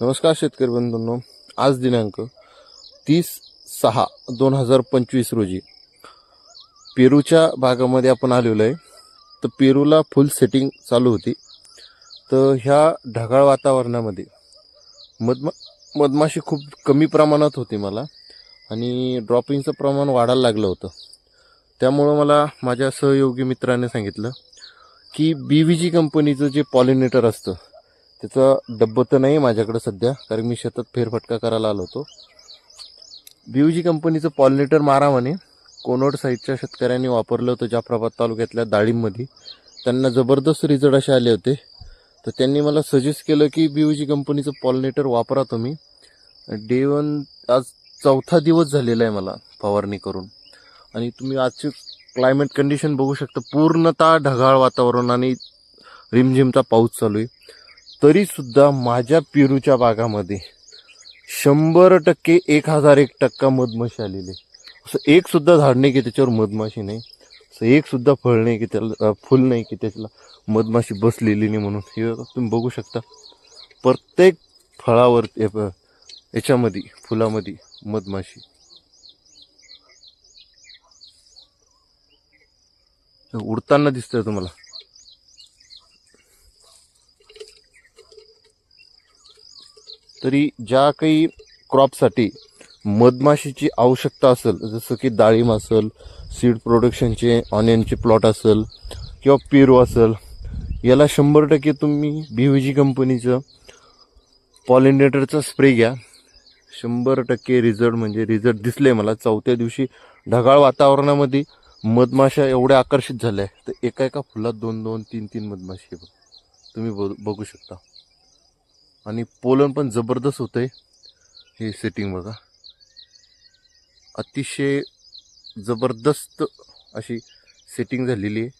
नमस्कार शेतकरी बंधूंनो. आज दिनांक तीस सहा दोन हजार पंचवीस रोजी पेरूच्या भागामध्ये आपण आलेलो आहे. तर पेरूला फुल सेटिंग चालू होती. तर ह्या ढगाळ वातावरणामध्ये मधमा मधमाशी खूप कमी प्रमाणात होती मला आणि ड्रॉपिंगचं प्रमाण वाढायला लागलं होतं. त्यामुळं मला माझ्या सहयोगी मित्राने सांगितलं की बी व्ही जी कंपनीचं जे पॉलिनेटर असतं त्याचा डब्बं तर नाही माझ्याकडं सध्या कारण मी शेतात फेरफटका करायला आलो होतो. बीयूजी कंपनीचं पॉलिनेटर मारा म्हणे. कोनोड साईडच्या शेतकऱ्यांनी वापरलं होतं जाफराबाद तालुक्यातल्या डाळिंबमध्ये त्यांना जबरदस्त रिझल्ट असे आले होते. तर त्यांनी मला सजेस्ट केलं की बीयूजी कंपनीचं पॉलिनेटर वापरा तुम्ही. डे वन आज चौथा दिवस झालेला आहे मला फवारणी करून. आणि तुम्ही आजची क्लायमेट कंडिशन बघू शकता. पूर्णतः ढगाळ वातावरण आणि रिमझिमचा पाऊस चालू आहे. तरीसुद्धा माझ्या पेरूच्या बागामध्ये शंभर टक्के एक हजार एक टक्का मधमाशी आलेली आहे. असं एकसुद्धा झाड नाही की त्याच्यावर मधमाशी नाही. असं एकसुद्धा फळ नाही की त्याला फुल नाही की त्याला मधमाशी बसलेली नाही म्हणून. हे तुम्ही बघू शकता. प्रत्येक फळावर याच्यामध्ये फुलामध्ये मधमाशी. उडताना दिसतंय तुम्हाला. तरी ज्या काही क्रॉपसाठी मधमाशीची आवश्यकता असेल जसं की डाळिंब असेल सीड प्रोडक्शनचे ऑनियनचे प्लॉट असेल किंवा पेरू असेल याला शंभर टक्के तुम्ही बी व्ही जी कंपनीचं पॉलिनेटरचा स्प्रे घ्या. शंभर टक्के रिझल्ट म्हणजे रिझल्ट दिसले मला. चौथ्या दिवशी ढगाळ वातावरणामध्ये मधमाशा एवढ्या आकर्षित झाल्या. तर एका एका फुलात दोन दोन तीन तीन मधमाशी बघ. तुम्ही बघ- बघू शकता. आणि पोलन पण जबरदस्त होतंय. हे सेटिंग बघा. अतिशय जबरदस्त अशी सेटिंग झालेली आहे.